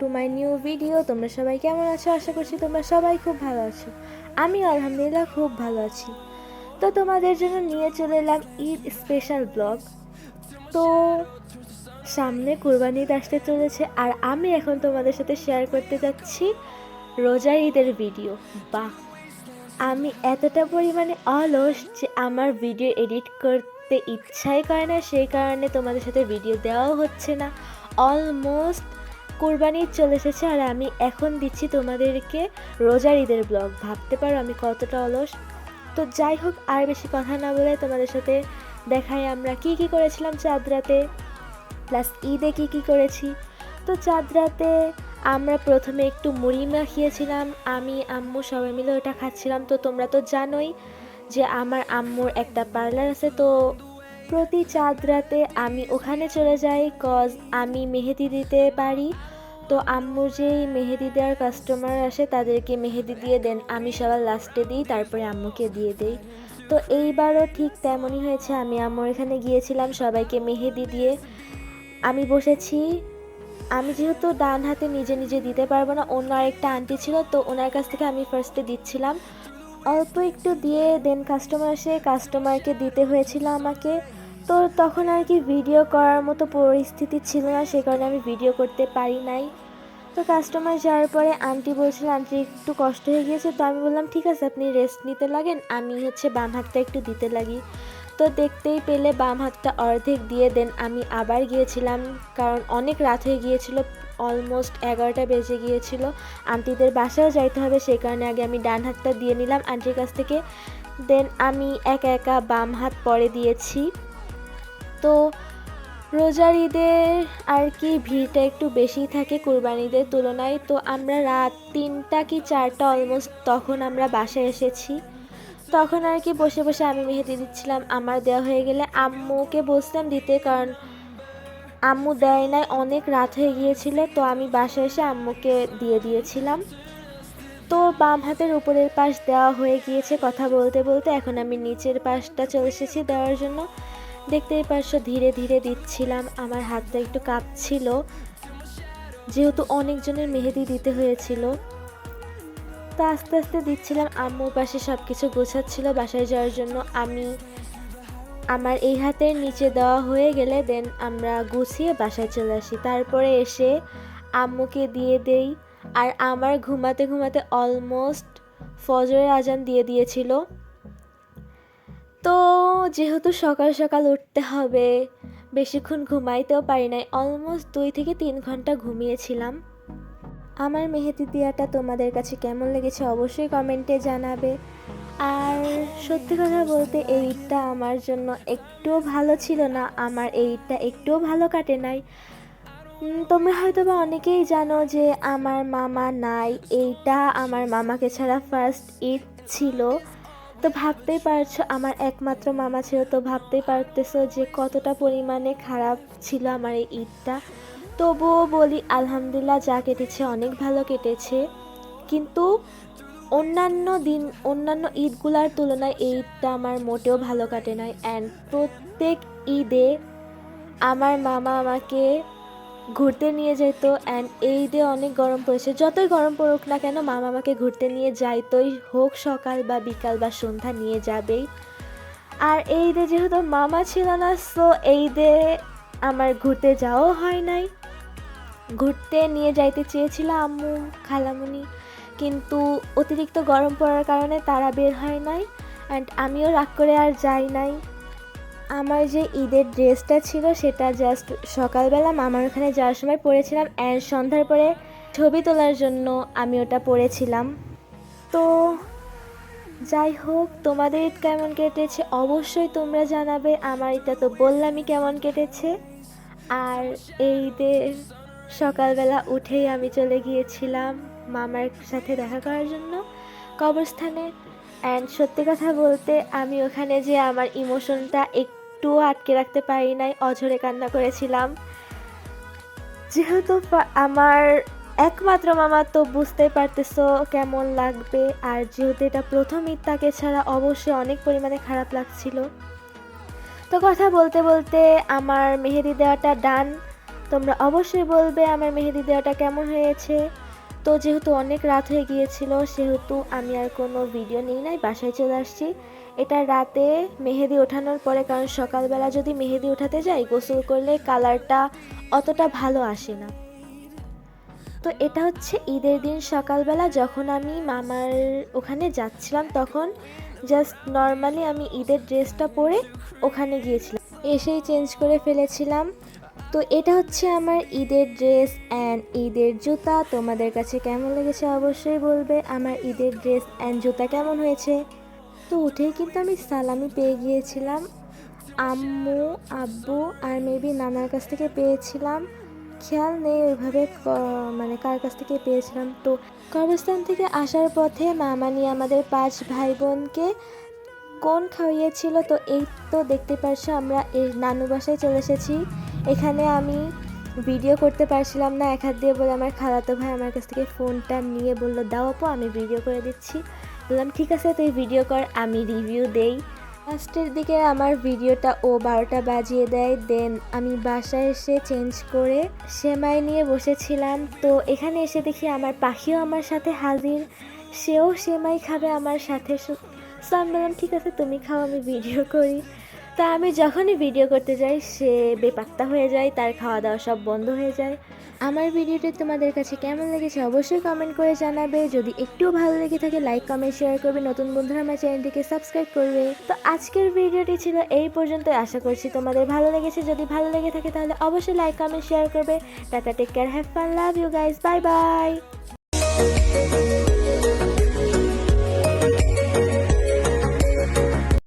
Two my new video তোমরা সবাই কেমন আছো? আশা করছি তোমরা সবাই খুব ভালো আছো। আমি আলহামদুলিল্লাহ খুব ভালো আছি। তো তোমাদের জন্য নিয়ে চলে এলাম ঈদ স্পেশাল ব্লগ তো সামনে কোরবানি ঈদ আসতে চলেছে, আর আমি এখন তোমাদের সাথে শেয়ার করতে যাচ্ছি রোজা ঈদের ভিডিও বাহ! আমি এতটা পরিমাণে অলস যে আমার ভিডিও এডিট করতে ইচ্ছাই করে না, সেই কারণে তোমাদের সাথে ভিডিও দেওয়াও হচ্ছে না। অলমোস্ট কোরবানি চলে এসেছে আর আমি এখন দিচ্ছি তোমাদেরকে রোজার ঈদের ব্লগ ভাবতে পারো আমি কতটা অলস। তো যাই হোক, আর বেশি কথা না বলে তোমাদের সাথে দেখাই আমরা কি কি করেছিলাম চাঁদ রাতে প্লাস ঈদে কি কি করেছি। তো চাঁদ রাতে আমরা প্রথমে একটু মুড়ি মাখিয়েছিলাম। আমি, আম্মু সবাই মিলে ওটা খাচ্ছিলাম। তো তোমরা তো জানোই যে আমার আম্মুর একটা পার্লার আছে, তো প্রতি চাঁদ রাতে আমি ওখানে চলে যাই কজ আমি মেহেদি দিতে পারি। তো আম্মুর যেই মেহেদি দেওয়ার কাস্টমার আসে, তাদেরকে মেহেদি দিয়ে দেন। আমি সবার লাস্টে দিই, তারপরে আম্মুকে দিয়ে দেই। তো এইবারও ঠিক তেমনই হয়েছে। আমি আম্মুর এখানে গিয়েছিলাম, সবাইকে মেহেদি দিয়ে। আমি বসেছি। আমি যেহেতু ডান হাতে নিজে নিজে দিতে পারব না অন্য আরেকটা আন্টি ছিল, তো ওনার কাছ থেকে আমি ফার্স্টে দিচ্ছিলাম। অল্প একটু দিয়ে দেন কাস্টমার সে কাস্টমারকে দিতে হয়েছিল আমাকে। তো তখন আর কি ভিডিও করার মতো পরিস্থিতি ছিল না, সে কারণে আমি ভিডিও করতে পারি নাই। তো কাস্টমার যাওয়ার পরে আন্টি বলছিল আন্টি একটু কষ্ট হয়ে গিয়েছে। তো আমি বললাম, ঠিক আছে, আপনি রেস্ট নিতে লাগেন, আমি হচ্ছে বাম হাতটা একটু দিতে লাগি। তো দেখতেই পেলে বাম হাতটা অর্ধেক দিয়ে দেন। আমি আবার গিয়েছিলাম, কারণ অনেক রাত হয়ে গিয়েছিল অলমোস্ট এগারোটা বেজে গিয়েছিল। আন্টিদের বাসায়ও যাইতে হবে, সেই কারণে আগে আমি ডান হাতটা দিয়ে নিলাম আন্টির কাছ থেকে। দেন আমি একা একা বাম হাত পরে দিয়েছি। তো রোজার ঈদের আর কি ভিড়টা একটু বেশি থাকে কোরবানিদের তুলনায়। তো আমরা রাত তিনটা কি চারটা অলমোস্ট তখন আমরা বাসায় এসেছি। তখন আর কি বসে বসে আমি মেহেদি দিচ্ছিলাম। আমার দেওয়া হয়ে গেলে আম্মুকে বসতাম দিতে, কারণ আম্মু দেয় নাই, অনেক রাত হয়ে গিয়েছিল, তো আমি বাসায় এসে আম্মুকে দিয়ে দিয়েছিলাম। তো বাম হাতের উপরের পাশ দেওয়া হয়ে গিয়েছে কথা বলতে বলতে। এখন আমি নিচের পাশটা চলে এসেছি দেওয়ার জন্য। দেখতেই পারছ, ধীরে ধীরে দিচ্ছিলাম। আমার হাতটা একটু কাঁপছিল। যেহেতু অনেকজনের মেহেদি দিতে হয়েছিল। তো আস্তে আস্তে দিচ্ছিলাম। আম্মুর পাশে সব কিছু গোছাচ্ছিল বাসায় যাওয়ার জন্য। আমি আমার এই হাতের নিচে দেওয়া হয়ে গেলে দেন আমরা গুছিয়ে বাসায় চলে আসি। তারপরে এসে আম্মুকে দিয়ে দেই। আর আমার ঘুমাতে ঘুমাতে অলমোস্ট ফজরের আজান দিয়ে দিয়েছিল। তো যেহেতু সকাল সকাল উঠতে হবে, বেশিক্ষণ ঘুমাইতেও পারি নাই অলমোস্ট দুই থেকে তিন ঘণ্টা ঘুমিয়েছিলাম। আমার মেহেদি দিয়াটা তোমাদের কাছে কেমন লেগেছে অবশ্যই কমেন্টে জানাবে। আর সত্যি কথা বলতে এই ঈদটা আমার জন্য একটুও ভালো ছিল না, আমার এই ঈদটা একটুও ভালো কাটে নাই। তোমরা হয়তো বা অনেকেই জানো যে আমার মামা নাই, এইটা আমার মামাকে ছাড়া ফার্স্ট ঈদ ছিল। তো ভাবতেই পারছ, আমার একমাত্র মামা ছিল, তো ভাবতেই পারতেছো যে কতটা পরিমাণে খারাপ ছিল আমার এই ঈদটা তবুও বলি আলহামদুলিল্লাহ যা কেটেছে, অনেক ভালো কেটেছে। কিন্তু অন্যান্য দিন, অন্যান্য ঈদগুলার তুলনায় এই ঈদটা আমার মোটেও ভালো কাটে নাই। অ্যান্ড প্রত্যেক ঈদে আমার মামা আমাকে ঘুরতে নিয়ে যেত অ্যান্ড এই ঈদে অনেক গরম পড়েছে। যতই গরম পড়ুক না কেন, মামা আমাকে ঘুরতে নিয়ে যাইতই হোক সকাল বা বিকাল বা সন্ধ্যা নিয়ে যাবেই। আর এই ঈদে যেহেতু মামা ছিল না সো এই ঈদে আমার ঘুরতে যাওয়াও হয় নাই। ঘুরতে নিয়ে যাইতে চেয়েছিল আম্মু, খালামুনি। কিন্তু অতিরিক্ত গরম পড়ার কারণে তারা বের হয় নাই অ্যান্ড আমিও রাগ করে আর যাই নাই। আমার যে ঈদের ড্রেসটা ছিল সেটা জাস্ট সকালবেলা মামার ওখানে যাওয়ার সময় পরেছিলাম অ্যান্ড সন্ধ্যার পরে ছবি তোলার জন্য আমি ওটা পরেছিলাম। তো যাই হোক, তোমাদের ঈদ কেমন কেটেছে অবশ্যই তোমরা জানাবে, আমার এটা তো বললামই কেমন কেটেছে। আর এই ঈদের সকালবেলা উঠেই আমি চলে গিয়েছিলাম মামার সাথে দেখা করার জন্য। কবরস্থানে। অ্যান্ড সত্যি কথা বলতে আমি ওখানে যে আমার ইমোশনটা একটুও আটকে রাখতে পারি নাই, অঝরে কান্না করেছিলাম। যেহেতু আমার একমাত্র মামা, তো বুঝতেই পারতেছো কেমন লাগবে। আর যেহেতু এটা প্রথম তাকে ছাড়া অবশ্যই অনেক পরিমাণে খারাপ লাগছিল। তো কথা বলতে বলতে আমার মেহেদি দেওয়াটা ডান তোমরা অবশ্যই বলবে আমার মেহেদি দেওয়াটা কেমন হয়েছে। তো যেহেতু অনেক রাত হয়ে গিয়েছিল, সেহেতু আমি আর কোনো ভিডিও নিই নাই, বাসায় চলে আসছি। এটা রাতে মেহেদি ওঠানোর পরে, কারণ সকালবেলা যদি মেহেদি ওঠাতে যাই, গোসল করলে কালারটা অতটা ভালো আসে না। তো এটা হচ্ছে ঈদের দিন সকালবেলা, যখন আমি মামার ওখানে যাচ্ছিলাম, তখন জাস্ট নর্মালি আমি ঈদের ড্রেসটা পরে ওখানে গিয়েছিলাম। এসেই চেঞ্জ করে ফেলেছিলাম। তো এটা হচ্ছে আমার ঈদের ড্রেস অ্যান্ড ঈদের জুতা। তোমাদের কাছে কেমন লেগেছে অবশ্যই বলবে। আমার ঈদের ড্রেস অ্যান্ড জুতা কেমন হয়েছে? তো উঠেই কিন্তু আমি সালামি পেয়ে গিয়েছিলাম। আম্মু, আব্বু আর মেবি নানার কাছ থেকে পেয়েছিলাম। খেয়াল নেই ওইভাবে মানে কার কাছ থেকে পেয়েছিলাম। তো কবরস্থান থেকে আসার পথে মামা নিয়ে আমাদের পাঁচ ভাই বোনকে কোন খাওয়িয়েছিল তো এই তো দেখতে পারছ, আমরা এই নানু বাসায় চলে এসেছি। এখানে আমি ভিডিও করতে পারছিলাম না, এক হাত দিয়ে বলে আমার খালাতো ভাই আমার কাছ থেকে ফোনটা নিয়ে বলল, দাও আপু, আমি ভিডিও করে দিচ্ছি। বললাম, ঠিক আছে, তুই ভিডিও কর, আমি রিভিউ দেই। লাস্টের দিকে আমার ভিডিওটা ও বারোটা বাজিয়ে দেয় দেন আমি বাসায় এসে চেঞ্জ করে সেমাই নিয়ে বসেছিলাম। তো এখানে এসে দেখি আমার পাখিও আমার সাথে হাজির, সেও সেমাই খাবে আমার সাথে সো- আমি বললাম, ঠিক আছে, তুমি খাও, আমি ভিডিও করি। তা আমি যখনই ভিডিও করতে যাই, সে বেপাত্তা হয়ে যায়, তার খাওয়া দাওয়া সব বন্ধ হয়ে যায়। আমার ভিডিওটি তোমাদের কাছে কেমন লেগেছে অবশ্যই কমেন্ট করে জানাবে। যদি একটুও ভালো লেগে থাকে লাইক কমেন্ট শেয়ার করবে। নতুন বন্ধুরা আমার চ্যানেলটিকে সাবস্ক্রাইব করবে। তো আজকের ভিডিওটি ছিল এই পর্যন্ত আশা করছি তোমাদের ভালো লেগেছে। যদি ভালো লেগে থাকে, তাহলে অবশ্যই লাইক কমেন্ট শেয়ার করবে। Tata take care have fun love you guys bye bye